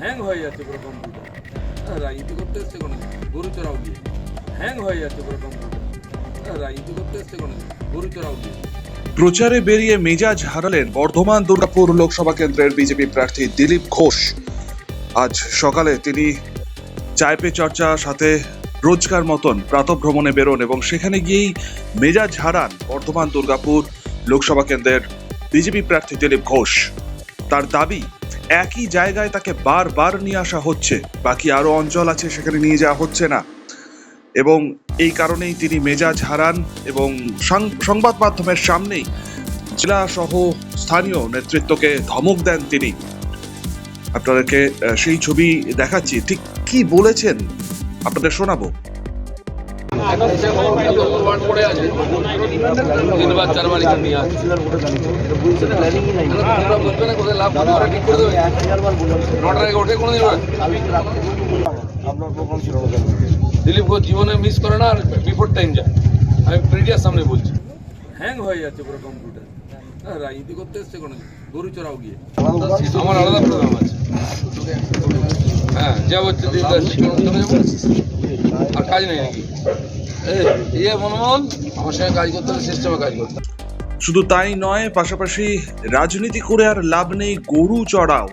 Hang হয়ে যাচ্ছে পুরো কম্পিউটার হ্যাঁ, রাজনীতি করতে এসছে কোনো গরু চড়াও গিয়ে। হ্যাং হয়ে যাচ্ছে পুরো কম্পিউটার হ্যাঁ, রাজনীতি করতে এসছে কোনো গরু চড়াও গিয়ে। প্রচারে বেরিয়ে মেজাজ হারালেন বর্ধমান দুর্গাপুর লোকসভা কেন্দ্রের বিজেপি প্রার্থী দিলীপ ঘোষ। আজ সকালে তিনি চায় পে চর্চা সাথে রোজকার মতন প্রাতভ্রমণে বেরোন এবং সেখানে গিয়েই মেজাজ হারান বর্ধমান দুর্গাপুর লোকসভা কেন্দ্রের বিজেপি প্রার্থী দিলীপ ঘোষ। তার দাবি একই জায়গায় তাকে বারবার নিয়ে আসা হচ্ছে। বাকি আরও অঞ্চল আছে, সেখানে নিয়ে যাওয়া হচ্ছে না। এবং এই কারণেই তিনি মেজাজ হারান এবং সংবাদ মাধ্যমের সামনেই জেলা সহ স্থানীয় নেতৃত্বকে ধমক দেন তিনি। আপনাদেরকে সেই ছবি দেখাচ্ছি। ঠিক কি বলেছেন? আপনাদের শোনাবো। পড়ে আছে তিনবার চারবার এখানে নিয়ে আসছে তোমরা বলবে না কোথায় লাভ করতে পারে ঠিক করে দেবে নটার আগে ওঠে কোনোদিন ওরা? দিলীপ ঘোষ জীবনে মিস করে না আর বিফোর টাইম যায় আমি মিডিয়ার সামনে বলছি হ্যাং হয়ে যাচ্ছে পুরো কম্পিউটার হ্যাঁ, রাজনীতি করতে এসছে কোনো গরু চড়াও গিয়ে। আমার আলাদা প্রোগ্রাম আছে। হ্যাঁ চলে যাব। আর কাজ নেই। নাকি ইয়ে মনমোহন, আমার সঙ্গে কাজ করতে হলে সিস্টেমে কাজ করতে শুধু তাই নয়, পাশাপাশি রাজনীতি করে আর লাভ নেই গরু চড়াও।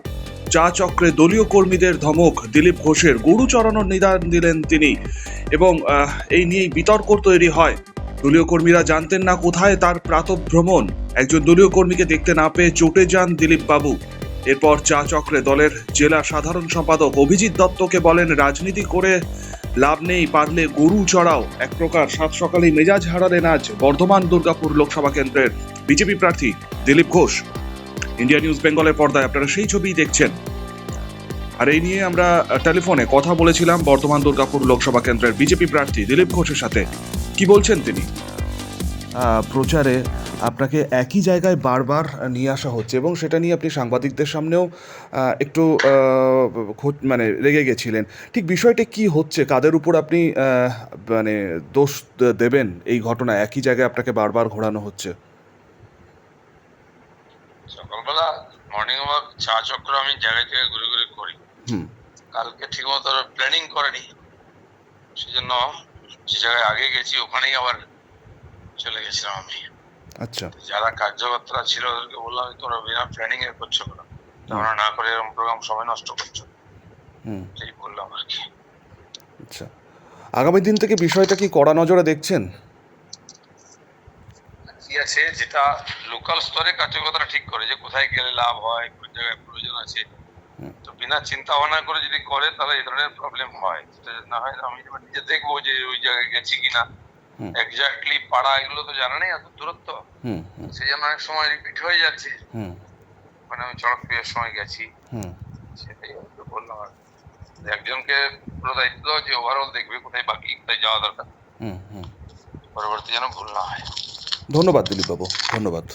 চা চক্রে দলীয় কর্মীদের ধমক, দিলীপ ঘোষের গরু চড়ানোর নিদান দিলেন তিনি। এবং এই নিয়েই বিতর্ক তৈরি হয়। দলীয় কর্মীরা জানতেন না কোথায় তার প্রাতভ্রমণ। একজন দলীয় কর্মীকে দেখতে না পেয়ে চটে যান দিলীপ বাবু। এরপর চা চক্রে দলের জেলা সাধারণ সম্পাদক অভিজিৎ দত্তকে বলেন, রাজনীতি করে লাভ নেই পারলে গরু চড়াও। এক প্রকার সাত সকালে মেজাজ হারালেন আজ বর্ধমান দুর্গাপুর লোকসভা কেন্দ্রের বিজেপি প্রার্থী দিলীপ ঘোষ। ইন্ডিয়া নিউজ বেঙ্গলের পর্দায় আপনারা সেই ছবিই দেখছেন। আর এই নিয়ে আমরা টেলিফোনে কথা বলেছিলাম বর্ধমান দুর্গাপুর লোকসভা কেন্দ্রের বিজেপি প্রার্থী দিলীপ ঘোষের সাথে। কি বলছেন তিনি? প্রচারে আপনাকে একই জায়গায় বারবার নিয়ে আসা হচ্ছে এবং সেটা নিয়ে আপনি সাংবাদিকদের সামনেও একটু মানে রেগে গেছিলেন। ঠিক বিষয়টা কি হচ্ছে? কাদের উপর আপনি মানে দোষ দেবেন এই ঘটনা? একই জায়গায় আপনাকে বারবার ঘোরানো হচ্ছে। সকালবেলা মর্নিং ওয়াক চা চক্র আমি জায়গায় জায়গায় ঘুরে ঘুরে করি। কালকে ঠিক মতো প্ল্যানিং করেনি। সেজন্য যে জায়গায় আগে গেছি ওখানেই আবার চলে গেছিলাম আমি। আচ্ছা। যারা কার্যকর্তা ছিল ওদেরকে বললাম তোমরা বিনা প্ল্যানিং এ করছ কেন? তোমরা না করে এরকম প্রোগ্রাম সময় নষ্ট করছ। হুম। সেই বললাম আর কি। আচ্ছা। আগামী দিন থেকে বিষয়টা কি কড়া নজরে দেখছেন? কি আছে যেটা লোকাল স্তরে কার্যকর্তারা ঠিক করে যে কোথায় গেলে লাভ হয় কোন জায়গায় প্রয়োজন আছে। তো বিনা চিন্তা ভাবনা করে যদি করে তাহলে এই ধরনের প্রবলেম হয়। না হয় আমি নিজে দেখব যে ওই জায়গায় গেছি কিনা। এক্স্যাক্টলি পাড়া এগুলো তো জানা নেই এত দূরত্ব। সেই জন্য অনেক সময় রিপিট হয়ে যাচ্ছে। হুম। মানে আমি চড়ক বিয়ের সময় গেছি। হুম। সেটাই বললাম আর একজনকে পুরো দায়িত্ব দেওয়া যে ওভারঅল দেখবে কোথায় বাকি কোথায় যাওয়া দরকার। পরবর্তী যেন ভুল না হয়। ধন্যবাদ দিলীপবাবু ধন্যবাদ।